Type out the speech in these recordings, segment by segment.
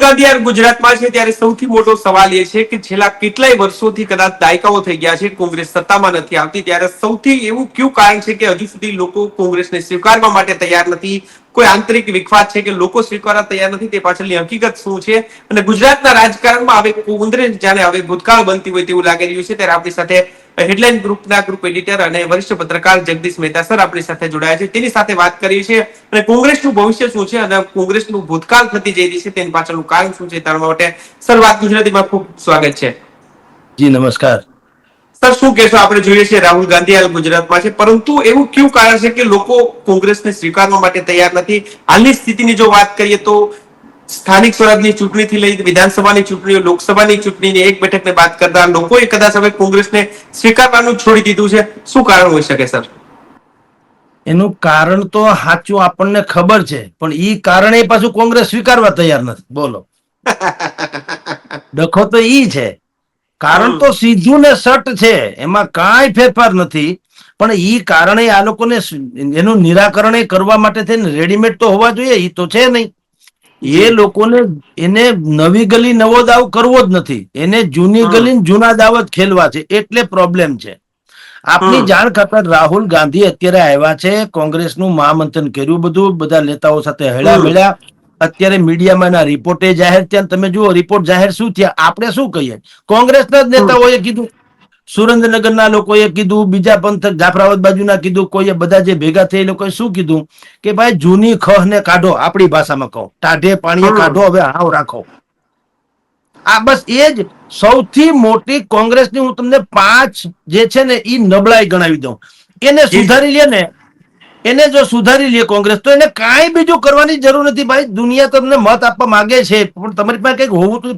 ગાંધી યાર ગુજરાતમાં છે ત્યારે સૌથી મોટો સવાલ એ છે કે છેલ્લા કેટલાય વર્ષોથી કદાચ દાયકાઓ થઈ ગયા છે, કોંગ્રેસ સત્તામાં નથી આવતી, ત્યારે સૌથી એવું કયું કારણ છે કે હજુ સુધી લોકો કોંગ્રેસને સ્વીકારવા માટે તૈયાર નથી? કોઈ આંતરિક વિખવાદ છે કે લોકો સ્વીકારવા તૈયાર નથી? તે પાછળની હકીકત શું છે? અને ગુજરાતના રાજકારણમાં હવે કોંગ્રેસ જાણે હવે ભૂતકાળ બનતી હોય તેવું લાગી રહ્યું છે, ત્યારે આપણી સાથે હેડલાઇન ગ્રુપના ગ્રુપ એડિટર અને વરિષ્ઠ પત્રકાર જગદીશ મહેતા સર આપણી સાથે જોડાયા છે. તેની સાથે વાત કરીએ છીએ અને કોંગ્રેસનું ભવિષ્ય શું છે અને કોંગ્રેસનું ભૂતકાળ થતી જઈ રહી છે તેની પાછળનું કારણ શું છે તારા માટે સર વાત ગુજરાતીમાં ખૂબ સ્વાગત છે. જી નમસ્કાર. સર શું કહેશો? આપણે જોઈએ છીએ રાહુલ ગાંધી હાલ ગુજરાતમાં છે. પરંતુ એવું કયું કારણ છે કે લોકો કોંગ્રેસને સ્વીકારવા માટે તૈયાર નથી? હાલની સ્થિતિની જો વાત કરીએ તો સ્થાનિક સ્વરાજની ચૂંટણીથી લઈ વિધાનસભાની ચૂંટણીઓ, લોકસભાની ચૂંટણીની એક બેઠકને બાદ કરતા લોકોએ કદાચ હવે કોંગ્રેસને સ્વીકારવાનું છોડી દીધું છે. શું કારણ હોઈ શકે, સર? એનું કારણ તો સાચું આપણને ખબર છે, પણ ઈ કારણે પાછું કોંગ્રેસ સ્વીકારવા તૈયાર નથી. બોલો. ડખો તો ઈ છે. કારણ તો સીધું ને સટ છે, એમાં કાંઈ ફેરફાર નથી, પણ ઈ કારણે આ લોકોને એનું નિરાકરણ કરવા માટે થઈને રેડીમેડ તો હોવા જોઈએ, ઈ તો છે નહીં. એ લોકોને એને નવી ગલી નવો દાવ કરવો જ નથી. એને જૂની ગલી જૂના દાવ જ ખેલવા છે. એટલે પ્રોબ્લેમ છે. આપની જાણ ખાતર રાહુલ ગાંધી અત્યારે આવ્યા છે કોંગ્રેસનું મહામંથન કર્યું બધું બધા નેતાઓ સાથે હળ્યા. મળ્યા અત્યારે મીડિયામાં એના રિપોર્ટે જાહેર થયા તમે જુઓ રિપોર્ટ જાહેર શું થયા? આપણે શું કહીએ? કોંગ્રેસના જ નેતાઓએ કીધું સુરેન્દ્રનગરના લોકોએ કીધું બીજા પંથક જાફરાબાદ બાજુના કીધું કોઈએ બધા જે ભેગા થઈ લોકોએ શું કીધું? કે ભાઈ જૂની ખહ ને કાઢો આપણી ભાષામાં કહો. ટાઢે પાણીએ. કાઢો હવે હાવ રાખો. આ બસ એ જ સૌથી મોટી કોંગ્રેસની હું તમને પાંચ જે છે ને એ નબળાઈ ગણાવી દઉં. એને સુધારી લે ને એને જો સુધારી લે કોંગ્રેસ તો એને કાંઈ બીજું કરવાની જરૂર નથી ભાઈ. દુનિયા તમને મત આપવા માંગે છે પણ તમારી પાસે કંઈક હોવું તો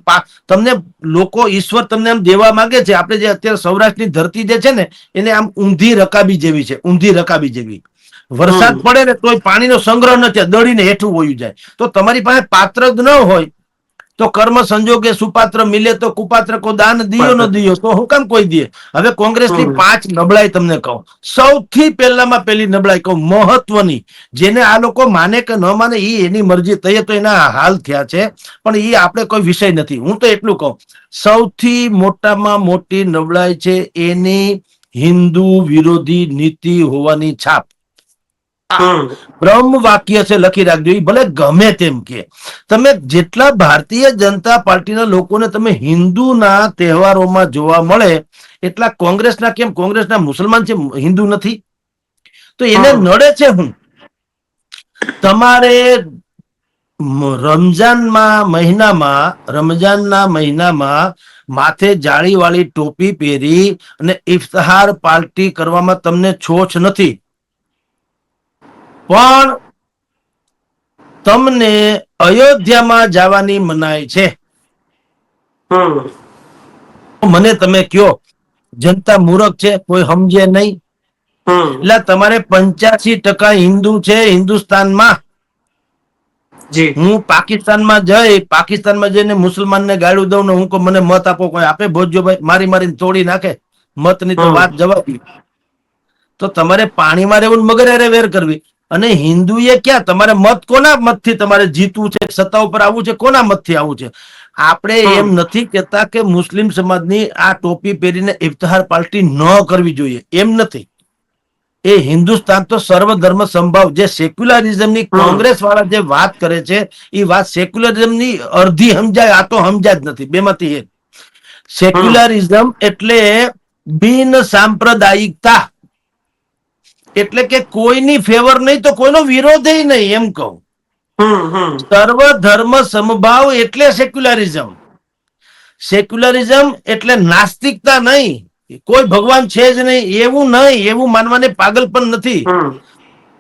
તમને લોકો ઈશ્વર તમને આમ દેવા માંગે છે. આપણે જે અત્યારે સૌરાષ્ટ્રની ધરતી જે છે ને એને આમ ઊંધી રકાબી જેવી છે ઊંધી રકાબી જેવી. વરસાદ પડે ને તોય પાણીનો સંગ્રહ નથી દળીને હેઠું હોયું જાય. તો તમારી પાસે પાત્ર જ ન હોય તો કર્મ સંજોગે સુપાત્ર મિલે તો કુપાત્ર કો દાન દિયો ન દિયો. તો હું કામ કોઈ દે હવે કોંગ્રેસની પાંચ નબળાઈ તમને કહું. સૌથી પહેલામાં પહેલી નબળાઈ કહું મહત્વની. જેને આ લોકો માને કે ન માને એ એની મરજી તઈએ તો એના હાલ થયા છે. પણ એ આપણે કોઈ વિષય નથી. હું તો એટલું કહું. સૌથી મોટામાં મોટી નબળાઈ છે એની હિન્દુ વિરોધી નીતિ હોવાની છાપ. બ્રહ્મ વાક્ય છે લખી રાખજો. એ ભલે ગમે તેમ કે. તમે જેટલા ભારતીય જનતા પાર્ટીના લોકોને તમે હિન્દુના તહેવારોમાં જોવા મળે એટલા કોંગ્રેસના કેમ? કોંગ્રેસના મુસલમાન છે હિન્દુ નથી. તો એને નડે છે હું? તમારે રમજાનમાં મહિનામાં રમજાનના મહિનામાં માથે જાળીવાળી ટોપી પહેરી અને ઇફ્તહાર પાર્ટી કરવામાં તમને છોછ નથી. પણ તમને અયોધ્યામાં જવાની મનાઈ છે. મને તમે કયો જનતા મૂરખ છે કોઈ સમજે નહીં. એટલે તમારે પંચ્યાસી ટકા હિન્દુ છે હિન્દુસ્તાનમાં. જી. હું પાકિસ્તાનમાં જઈ પાકિસ્તાનમાં જઈને મુસલમાનને ગાળું દઉં ને હું મને મત આપો કોઈ આપે ભોજ્યો મારી મારીને તોડી નાખે. મતની તો. વાત જવાબ. તો તમારે પાણીમાં રહેવું મગર અરે વેર કરવી. અને હિન્દુએ ક્યાં? તમારે મત કોના મતથી તમારે જીતવું છે? સત્તા ઉપર આવવું છે? કોના મતથી આવવું છે? આપણે એમ નથી કહેતા કે મુસ્લિમ સમાજની આ ટોપી પહેરીને ઇફ્તહાર પાર્ટી ન કરવી જોઈએ. એમ નથી. એ હિન્દુસ્તાન તો સર્વધર્મ સંભાવ જે સેક્યુલરિઝમની કોંગ્રેસ વાળા જે વાત કરે છે એ વાત સેક્યુલરિઝમની અડધી સમજાય આ તો સમજાય જ નથી. બેમાંથી એક. સેક્યુલરિઝમ એટલે બિન સાંપ્રદાયિકતા. એટલે કે કોઈની ફેવર નહીં તો કોઈનો વિરોધ નહીં એમ કહું. સર્વ ધર્મ સમભાવ એટલે સેક્યુલરિઝમ સેક્યુલરિઝમ એટલે નાસ્તિકતા નહીં. કોઈ ભગવાન છે જ નહીં એવું નહીં એવું માનવાને પાગલ પણ નથી.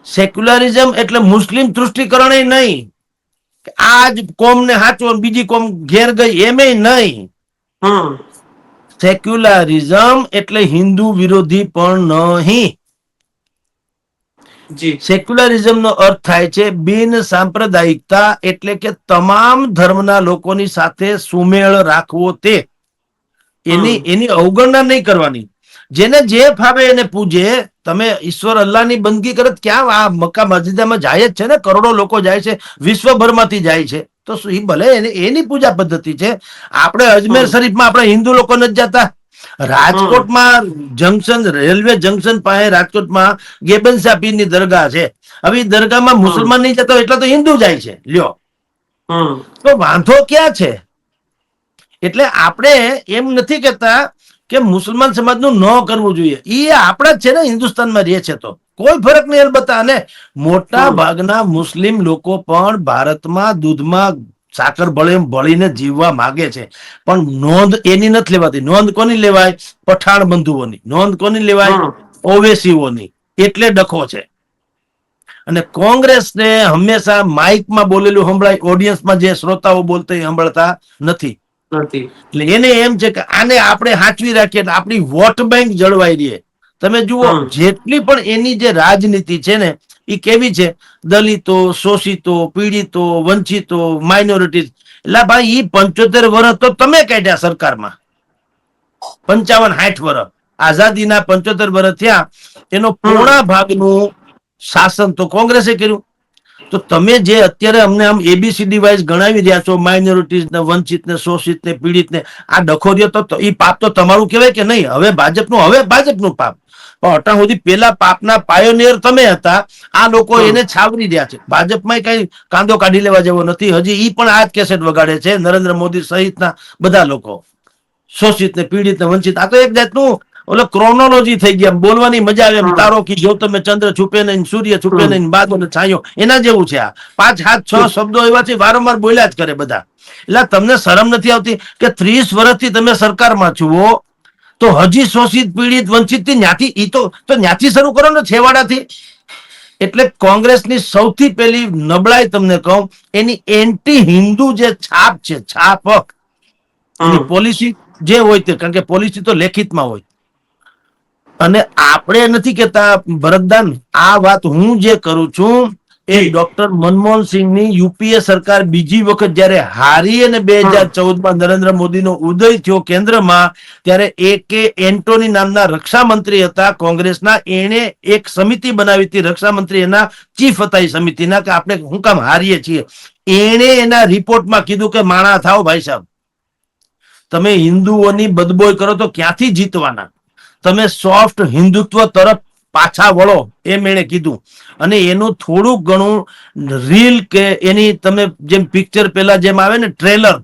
સેક્યુલરિઝમ એટલે મુસ્લિમ તૃષ્ટિકરણ નહીં. આ જ કોમને ને સાચો બીજી કોમ ઘેર ગઈ એમે નહીં. સેક્યુલરિઝમ એટલે હિન્દુ વિરોધી પણ નહીં. સેક્યુલરિઝમ નો અર્થ થાય છે બિન સાંપ્રદાયિકતા એટલે કે તમામ ધર્મના લોકોની સાથે સુમેળ રાખવો તે. એની એની અવગણના નહીં કરવાની. જેને જે ફાવે એને પૂજે. તમે ઈશ્વર અલ્લાહની બંદગી કરે ક્યાં આ મક્કા મસ્જિદામાં જાય જ છે ને? કરોડો લોકો જાય છે વિશ્વભરમાંથી જાય છે. તો ઈ ભલે એની એની પૂજા પદ્ધતિ છે. આપણે અજમેર શરીફમાં આપણે હિન્દુ લોકો નથી જતા. રાજકોટમાં જંકશન રેલવે જંકશન પાસે રાજકોટમાં ગેબનશા ની દરગાહ છે. હવે દરગાહમાં મુસલમાન નહીં જતો એટલે તો હિન્દુ જાય છે. લ્યો. તો વાંધો ક્યાં છે? એટલે આપણે એમ નથી કેતા કે મુસલમાન સમાજનું ન કરવું જોઈએ. એ આપણા જ છે ને હિન્દુસ્તાનમાં રહે છે તો. કોઈ ફરક નહીં અલબત્ત અને મોટા ભાગના મુસ્લિમ લોકો પણ ભારતમાં દૂધમાં સાકર ભળે એમ ભળીને જીવવા માગે છે. પણ નોંધ એની નથી લેવાતી. નોંધ કોની લેવાય? પઠાણ બંધુઓની. નોંધ કોની લેવાય? ઓવેસીઓની. એટલે ડખો છે. અને કોંગ્રેસને હંમેશા માઇકમાં બોલેલું સંભળાય. ઓડિયન્સમાં જે શ્રોતાઓ બોલતા એ સંભળતા નથી. એટલે એને એમ છે કે આને આપણે સાચવી રાખીએ આપણી વોટ બેંક જળવાઈ રહે. તમે જુઓ જેટલી પણ એની જે રાજનીતિ છે ને એ કેવી છે? દલિતો શોષિતો પીડિતો વંચિતો માઇનોરિટીઝ એટલે ભાઈ એ પંચોતેર વર્ષ તો તમે કાઢ્યા સરકારમાં. પંચાવન સાઠ વર્ષ આઝાદીના પંચોતેર વર્ષ થયા. એનો પૂર્ણા ભાગનું શાસન તો કોંગ્રેસે કર્યું. તો તમે જે અત્યારે અમને આમ એબીસીડી વાઇઝ ગણાવી રહ્યા છો માઇનોરિટીઝ ને વંચિત ને શોષિત ને પીડિત ને આ ડખોરીઓ તો એ પાપ તો તમારું કહેવાય કે નહીં? હવે ભાજપનું હવે ભાજપનું પાપ. પણ અટા સુધી પેલા પાપના પાયોનિયર તમે હતા આ લોકો એને છાવરી રહ્યા છે. ભાજપમાં કઈ કાંદો કાઢી લેવા જેવો નથી. હજી ઈ પણ આ જ કેસેટ વગાડે છે નરેન્દ્ર મોદી સહિતના બધા લોકો. શોષિત ને પીડિત ને વંચિત. આ તો એક જાતનું ઓલો ક્રોનોલોજી થઈ ગયા. બોલવાની મજા આવે એમ. તારો કી જો તમે ચંદ્ર છુપે નહીં સૂર્ય છુપે. નહીં બાદો ને છાંયો. એના જેવું છે આ. પાંચ હાથ છ શબ્દો એવા છે વારંવાર બોલ્યા જ કરે બધા. એટલે તમને શરમ નથી આવતી કે ત્રીસ વર્ષથી તમે સરકારમાં છુઓ તો હજી શોષિત પીડિત વંચિતથી ન્યાથી ઈ તો તો ન્યાથી શરૂ કરો ને છેવાડાથી. એટલે કોંગ્રેસની સૌથી પહેલી નબળાઈ તમને કહું એની એન્ટી હિન્દુ જે છાપ છે છાપ પોલિસી જે હોય તે કારણ કે પોલિસી તો લેખિતમાં હોય. અને આપણે નથી કેતા ભરતદાન આ વાત હું જે કરું છું એ ડોક્ટર મનમોહન સિંહની યુપીએ સરકાર બીજી વખત જયારે હારી અને બે હજાર ચૌદમાં નરેન્દ્ર મોદીનો ઉદય થયો કેન્દ્રમાં ત્યારે એ કે એન્ટોની નામના રક્ષા મંત્રી હતા કોંગ્રેસના એણે એક સમિતિ બનાવી હતી રક્ષા મંત્રી એના ચીફ હતા એ સમિતિના કે આપણે હું કામ હારીએ છીએ. એણે એના રિપોર્ટમાં કીધું કે માણા થાવ ભાઈ સાહેબ તમે હિન્દુઓની બદબોય કરો તો ક્યાંથી જીતવાના? તમે સોફ્ટ હિન્દુત્વ તરફ પાછા વળો એમ એણે કીધું. અને એનું થોડુંક ઘણું રીલ કે એની તમે જેમ પિક્ચર પેલા જેમ આવે ને ટ્રેલર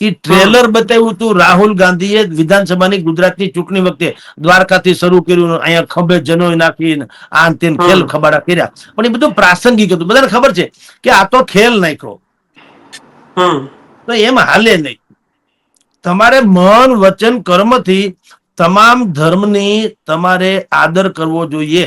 એ ટ્રેલર બતાવ્યું હતું રાહુલ ગાંધીએ વિધાનસભાની ગુજરાતની ચૂંટણી વખતે દ્વારકાથી શરૂ કર્યું અહીંયા ખભે જનોય નાખીને આ તેમ ખેલ ખબાડા કર્યા. પણ એ બધું પ્રાસંગિક હતું. બધાને ખબર છે કે આ તો ખેલ નાખ્યો. તો એમ હાલે નહીં. તમારે મન વચન કર્મથી તમામ ધર્મની તમારે આદર કરવો જોઈએ.